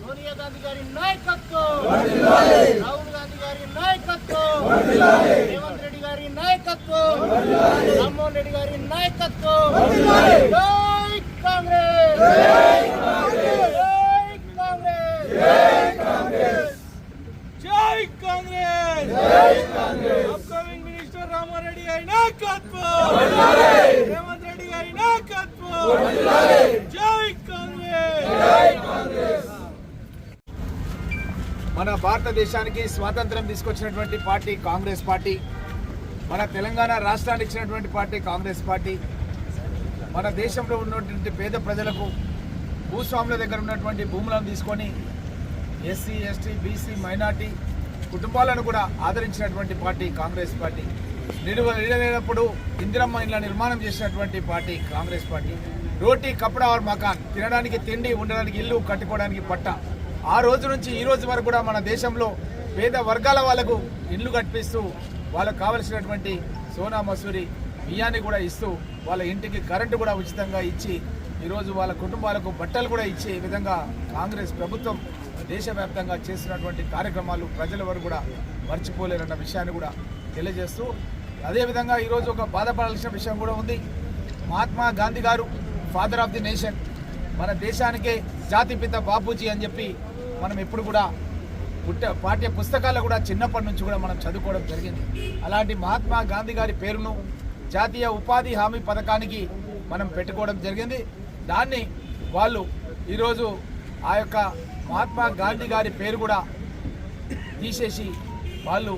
సోనియా గాంధీ గారి నాయకత్వం రాహుల్ గాంధీ గారి నాయకత్వం రేవంత్ రెడ్డి గారి నాయకత్వం. రామ్మోహన్ రెడ్డి గారి నాయకత్వం. జై కాంగ్రెస్. జై కాంగ్రెస్. జై కాంగ్రెస్. అప్కమింగ్ మినిస్టర్ రామారెడ్డి గారి నాయకత్వం. రేవంత్ రెడ్డి గారి నాయకత్వం. జై కాంగ్రెస్. మన భారతదేశానికి స్వాతంత్రం తీసుకొచ్చినటువంటి పార్టీ కాంగ్రెస్ పార్టీ. మన తెలంగాణ రాష్ట్రానికి ఇచ్చినటువంటి పార్టీ కాంగ్రెస్ పార్టీ. మన దేశంలో ఉన్నటువంటి పేద ప్రజలకు భూస్వాముల దగ్గర ఉన్నటువంటి భూములను తీసుకొని ఎస్సీ ఎస్టీ బీసీ మైనార్టీ కుటుంబాలను కూడా ఆదరించినటువంటి పార్టీ కాంగ్రెస్ పార్టీ. నిలువ నిలలేనప్పుడు ఇందిరమ్మ ఇళ్ళ నిర్మాణం చేసినటువంటి పార్టీ కాంగ్రెస్ పార్టీ. రోటీ కపడా ఆర్ మకాన్ తినడానికి తిండి ఉండడానికి ఇల్లు కట్టుకోవడానికి పట్ట. ఆ రోజు నుంచి ఈ రోజు వరకు కూడా మన దేశంలో పేద వర్గాల వాళ్ళకు ఇల్లు కట్టిస్తూ వాళ్ళకు కావలసినటువంటి సోనా మసూరి బియ్యాన్ని కూడా ఇస్తూ వాళ్ళ ఇంటికి కరెంటు కూడా ఉచితంగా ఇచ్చి ఈరోజు వాళ్ళ కుటుంబాలకు బట్టలు కూడా ఇచ్చే విధంగా కాంగ్రెస్ ప్రభుత్వం దేశవ్యాప్తంగా చేస్తున్నటువంటి కార్యక్రమాలు ప్రజల వరకు కూడా మర్చిపోలేరన్న విషయాన్ని కూడా తెలియజేస్తూ అదేవిధంగా ఈరోజు ఒక బాధపడాల్సిన విషయం కూడా ఉంది. మహాత్మా గాంధీ గారు ఫాదర్ ఆఫ్ ది నేషన్ మన దేశానికే జాతిపిత బాపూజీ అని చెప్పి మనం ఎప్పుడు కూడా పుట్ట పాఠ్య పుస్తకాల్లో కూడా చిన్నప్పటి నుంచి కూడా మనం చదువుకోవడం జరిగింది. అలాంటి మహాత్మా గాంధీ గారి పేరును జాతీయ ఉపాధి హామీ పథకానికి మనం పెట్టుకోవడం జరిగింది. దాన్ని వాళ్ళు ఈరోజు ఆ యొక్క మహాత్మా గాంధీ గారి పేరు కూడా తీసేసి వాళ్ళు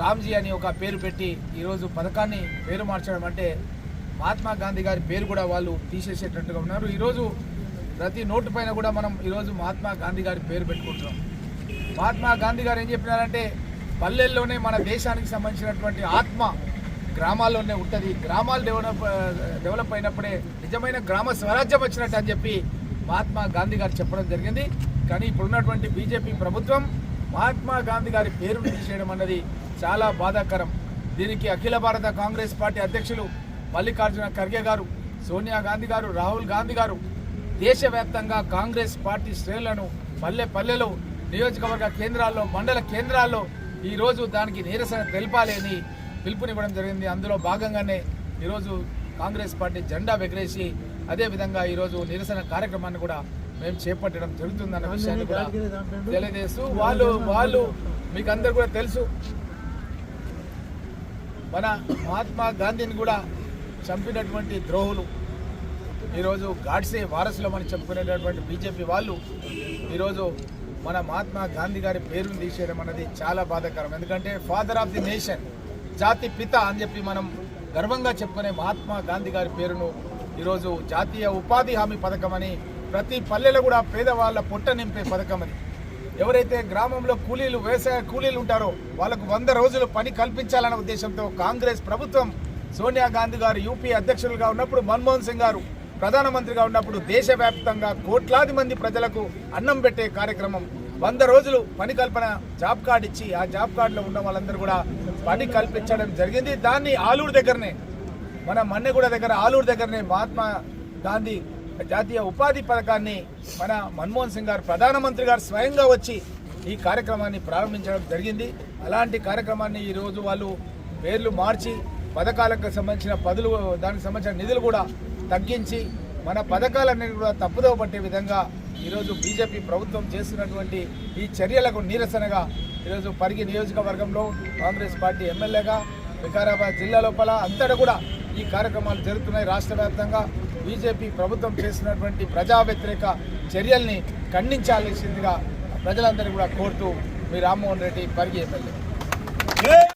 రామ్జీ అని ఒక పేరు పెట్టి ఈరోజు పథకాన్ని పేరు మార్చడం అంటే మహాత్మా గాంధీ గారి పేరు కూడా వాళ్ళు తీసేసేటట్టుగా ఉన్నారు. ఈరోజు ప్రతి నోటు పైన కూడా మనం ఈరోజు మహాత్మా గాంధీ గారి పేరు పెట్టుకుంటున్నాం. మహాత్మా గాంధీ గారు ఏం చెప్పినారంటే పల్లెల్లోనే మన దేశానికి సంబంధించినటువంటి ఆత్మ గ్రామాల్లోనే ఉంటుంది. గ్రామాలు డెవలప్ డెవలప్ అయినప్పుడే నిజమైన గ్రామ స్వరాజ్యం వచ్చినట్టు అని చెప్పి మహాత్మా గాంధీ గారు చెప్పడం జరిగింది. కానీ ఇప్పుడున్నటువంటి బీజేపీ ప్రభుత్వం మహాత్మా గాంధీ గారి పేరు తీసేయడం అన్నది చాలా బాధాకరం. దీనికి అఖిల భారత కాంగ్రెస్ పార్టీ అధ్యక్షులు మల్లికార్జున ఖర్గే గారు సోనియా గాంధీ గారు రాహుల్ గాంధీ గారు దేశవ్యాప్తంగా కాంగ్రెస్ పార్టీ శ్రేణులను పల్లె పల్లెలో నియోజకవర్గ కేంద్రాల్లో మండల కేంద్రాల్లో ఈరోజు దానికి నిరసన తెలపాలి అని పిలుపునివ్వడం జరిగింది. అందులో భాగంగానే ఈరోజు కాంగ్రెస్ పార్టీ జెండా ఎగరేసి అదేవిధంగా ఈరోజు నిరసన కార్యక్రమాన్ని కూడా మేము చేపట్టడం జరుగుతుందన్న విషయాన్ని కూడా తెలియజేస్తూ వాళ్ళు వాళ్ళు మీకు అందరు కూడా తెలుసు. మన మహాత్మా గాంధీని కూడా చంపినటువంటి ద్రోహులు. ఈరోజు గాడ్సే వారసులం అని చెప్పుకునేటటువంటి బీజేపీ వాళ్ళు ఈరోజు మన మహాత్మా గాంధీ గారి పేరును తీసేయడం అనేది చాలా బాధాకరం. ఎందుకంటే ఫాదర్ ఆఫ్ ది నేషన్ జాతి పిత అని చెప్పి మనం గర్వంగా చెప్పుకునే మహాత్మా గాంధీ గారి పేరును ఈరోజు జాతీయ ఉపాధి హామీ పథకం అని ప్రతి పల్లెలో కూడా పేదవాళ్ళ పొట్ట నింపే పథకం అది. ఎవరైతే గ్రామంలో కూలీలు వ్యవసాయ కూలీలు ఉంటారో వాళ్ళకు వంద రోజులు పని కల్పించాలన్న ఉద్దేశంతో కాంగ్రెస్ ప్రభుత్వం సోనియా గాంధీ గారు యూపీ అధ్యక్షులుగా ఉన్నప్పుడు మన్మోహన్ సింగ్ గారు ప్రధానమంత్రిగా ఉన్నప్పుడు దేశవ్యాప్తంగా కోట్లాది మంది ప్రజలకు అన్నం పెట్టే కార్యక్రమం వంద రోజులు పని కల్పన జాబ్ కార్డు ఇచ్చి ఆ జాబ్ కార్డులో ఉన్న వాళ్ళందరూ కూడా పని కల్పించడం జరిగింది. దాన్ని ఆలూరు దగ్గరనే మన మన్నెగూడ దగ్గర ఆలూరు దగ్గరనే మహాత్మా గాంధీ జాతీయ ఉపాధి పథకాన్ని మన మన్మోహన్ సింగ్ గారు ప్రధానమంత్రి గారు స్వయంగా వచ్చి ఈ కార్యక్రమాన్ని ప్రారంభించడం జరిగింది. అలాంటి కార్యక్రమాన్ని ఈరోజు వాళ్ళు పేర్లు మార్చి పథకాలకు సంబంధించిన పదులు దానికి సంబంధించిన నిధులు కూడా తగ్గించి మన పథకాలన్నీ కూడా తప్పుదోవ పట్టే విధంగా ఈరోజు బీజేపీ ప్రభుత్వం చేస్తున్నటువంటి ఈ చర్యలకు నిరసనగా ఈరోజు పరిగి నియోజకవర్గంలో కాంగ్రెస్ పార్టీ ఎమ్మెల్యేగా వికారాబాద్ జిల్లా లోపల అంతటా కూడా ఈ కార్యక్రమాలు జరుగుతున్నాయి. రాష్ట్ర వ్యాప్తంగా బీజేపీ ప్రభుత్వం చేస్తున్నటువంటి ప్రజా వ్యతిరేక చర్యల్ని ఖండించాల్సిందిగా ప్రజలందరినీ కూడా కోరుతూ మీ రామ్మోహన్ రెడ్డి పరిగి ఎమ్మెల్యే.